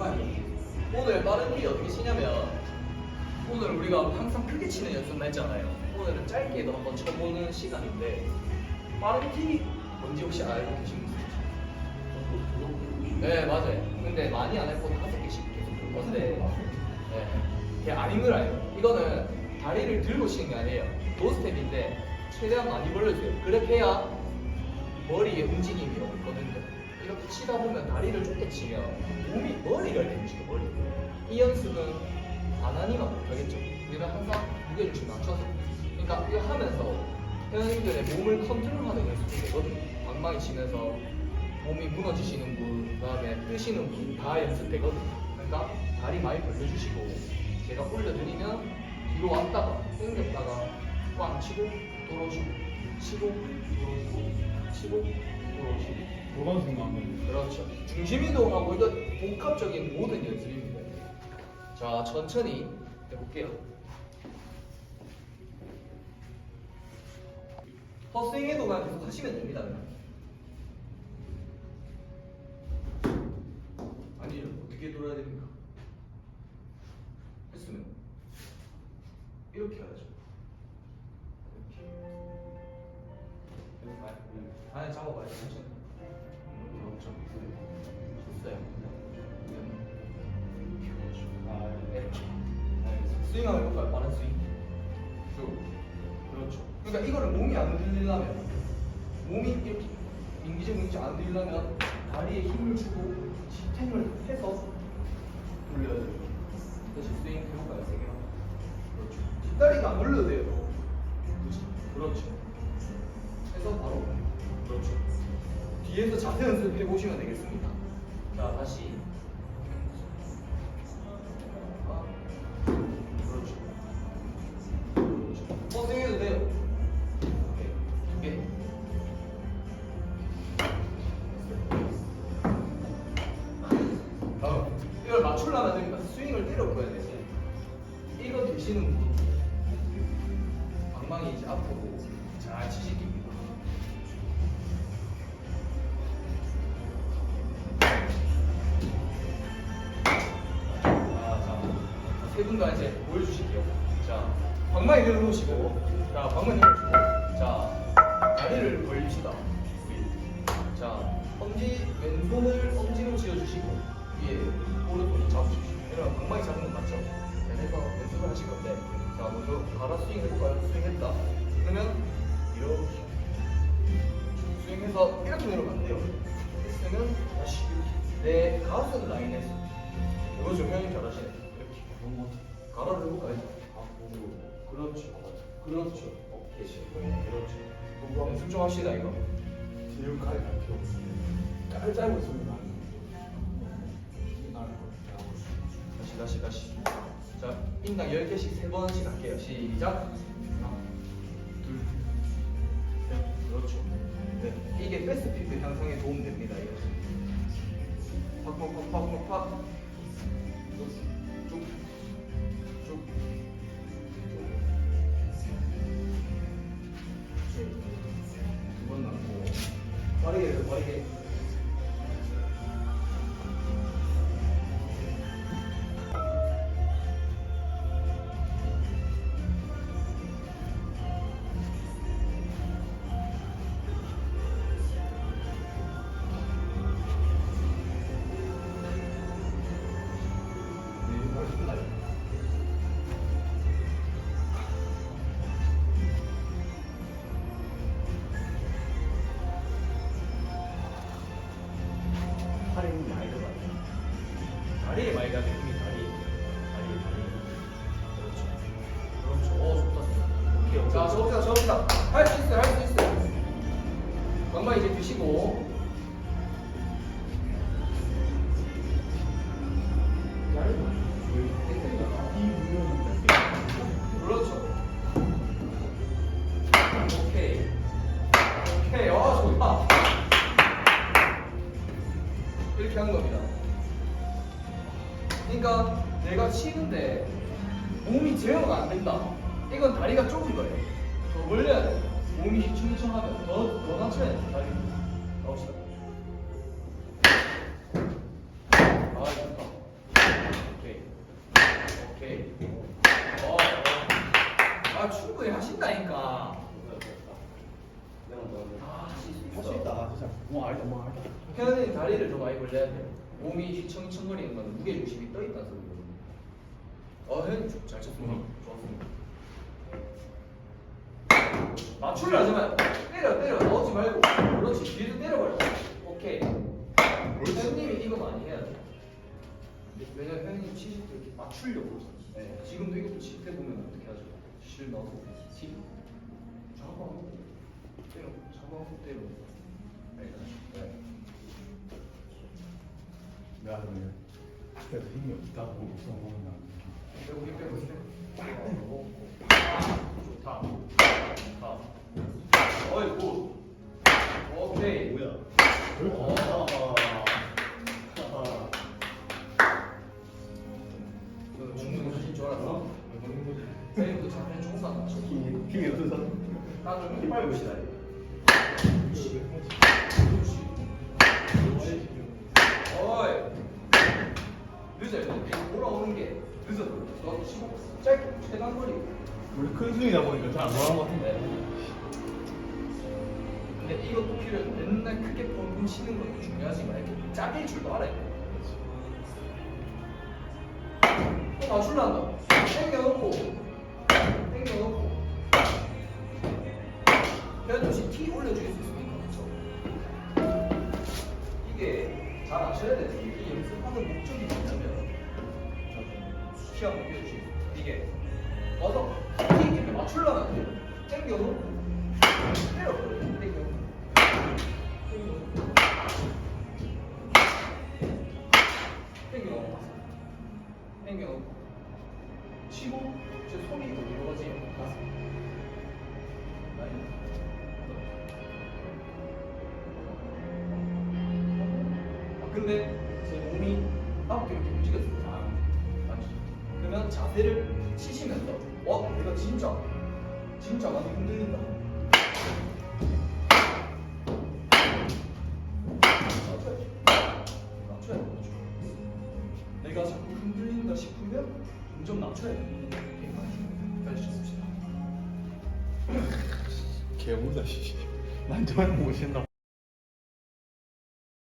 방망이. 오늘 빠른 키 어떻게 치냐면 오늘 우리가 항상 크게 치는 연습만 했잖아요. 오늘은 짧게도 한번 쳐보는 시간인데 빠른 키 뭔지 혹시 알고 계신가요? 네 맞아요. 근데 많이 안 했고 다섯 개씩 계속 볼 건데 네. 그게 안 힘들어요. 이거는 다리를 들고 치는 게 아니에요. 노스텝인데 최대한 많이 벌려줘요. 그렇게 해야 머리에 움직임이 없거든요. 이렇게 치다 보면 다리를 좁게 치면 몸이 머리가 이렇게 움직여 머리. 이 연습은 안 하니만 못하겠죠. 우리는 항상 무게를 좀 낮춰서. 그러니까 이거 하면서 회원님들의 몸을 컨트롤하는 연습이 되거든요. 방망이 치면서 몸이 무너지시는 분, 그 다음에 뜨시는 분 다 연습되거든요. 그러니까 다리 많이 벌려주시고 제가 올려드리면 뒤로 왔다가 당겼다가 꽝 치고 돌아오시고 치고 돌아오시고 치고 돌아오시고 노란색 나면 그렇죠. 중심 이동하고 이거 복합적인 모든 연습입니다. 자, 천천히 해볼게요. 헛스윙 해도만 계속 하시면 됩니다. 아니요, 어떻게 돌아야 됩니까? 했으면 이렇게 해야죠. 이렇게. 아니 잡아봐요. 천 천히. 그렇죠. 됐어요. 네. 스윙 한번 해볼까요? 빠른 스윙. 쭉. 그렇죠. 그러니까 이거를 몸이 안 들리려면 몸이 이렇게 인기적 인지 안 들리려면 다리에 힘을 주고 지탱을 해서 돌려야 돼요. 다시 스윙 해볼까요? 세 개만. 그렇죠. 뒷다리가 안 걸려도 돼요. 그렇죠. 그렇죠. 해서 바로 그렇죠. 뒤에서 자세 연습해 보시면 되겠습니다. 자 다시. 아, 그렇죠. 그렇죠. 뻗어해도 돼요. 오케이. 두 개. 다음. 이걸 맞추려면 됩니다. 스윙을 때려 보야 돼요. 이거 되시는 분. 방망이 이제 앞으로 잘 치시기 분도 이제 보여주실게요. 자, 방망이 내려놓으시고, 자, 방망이 내려놓으시고, 자, 다리를 벌립시다. 자, 엄지, 왼손을 엄지로 쥐어주시고, 위에 오른손을 잡으십시오. 이러면 방망이 잡는 건 맞죠? 자, 해서 연습을 하실 건데, 자, 먼저 가라 스윙 해볼까요? 스윙 했다. 그러면, 이렇게. 스윙해서 이렇게 내려가면 돼요. 했으면 다시 이렇게. 내 가슴 라인에서. 이거 좀 형님 잘하시네. 이렇게. 가라를 해볼까요? 그렇죠. 그렇죠. 오케이. 그렇죠. 연습 좀 합시다, 이거. 지금까지 갈 필요 없습니다. 짧 짧고 있으면 안 다시, 다시, 다시. 자, 인당 10개씩 3번씩 할게요. 시작. 하나, 둘, 셋. 그렇죠. 네. 이게 패스트 피트 향상에 도움 됩니다. 이거. 팍팍팍팍팍. 쭉, 쭉, 쭉. 두번 남고. 빠르게 자 저봅시다 저봅시다. 할 수 있어요 할 수 있어요. 방망이 이제 드시고. 그렇죠. 오케이. 오케이. 어 좋다. 이렇게 하는 겁니다. 그러니까 내가 치는데 몸이 제어가 안 된다. 이건 다리가 좁은 거예요. 더 벌려야 돼. 몸이 휘청휘청하면 더, 더 낮춰야 돼요. 다리. 나옵시다. 아, 좋다. 오케이. 오케이. 어. 어. 아, 충분히 하신다니까. 할수 있다. 진짜. 뭐 알다, 뭐 알다. 회원님 다리를 좀 많이 벌려야 돼. 몸이 휘청휘청거리는 건 무게중심이 떠있다는 소리거든요. 어, 현잘 쳤습니다. 음. 좋았습니다. 맞추려 하지 마. 때려, 때려. 넣지 말고. 그렇지. 뒤에서 때려버려. 오케이. 혜연님이 이거 많이 해야 돼. 왜냐면 혜연님 치실 때 이렇게 맞추려고. 네. 지금도 이것도 칠때 보면 어떻게 하죠? 실 넣고, 팁. 잡아먹고, 때려. 잡아먹고, 때려. 네. 네. 내가 그러면 그래도 힘이 없다고 성공 한다. 빼고 힘 빼고 힘 빼고 좋다 좋다 어이 굿 오케이 뭐야? 어. 너 중국 사진 줄 알았어? 세이브도 작년에 총산 맞춰 힘이 없어서. 나좀 빨리 보시다 어이 늦어요 돌아오는 게 늦어 너 15, 짧게 최단 거리 우리 큰 수이다 보니까 잘안 돌아간 것 같은데. 근데 이것도 필요해. 맨날 크게 뻥뻥 치는 것도 중요하지만 이렇게 짜길 줄도 알아야 돼. 또 맞출란다. 당겨놓고, 당겨놓고. 변조시 T 올려줄 수 있습니까? 그렇죠? 이게 잘 아셔야 돼 시험 보여주시 이게 와서 T 이렇게 맞출라면 당겨놓고 때려버려요. 당겨놓고. 땡겨놓고 땡겨놓고 치고 제 손이? 가슴 라인 아, 근데 제 몸이 앞으로 이렇게 움직였어요? 그러면 자세를 치시면서 와 내가 진짜 진짜 많이 흔들린다. 내가 자꾸 흔들린다 싶으면 점점 낮춰야 돼. 개무다 씨. 난 정말 못 신다.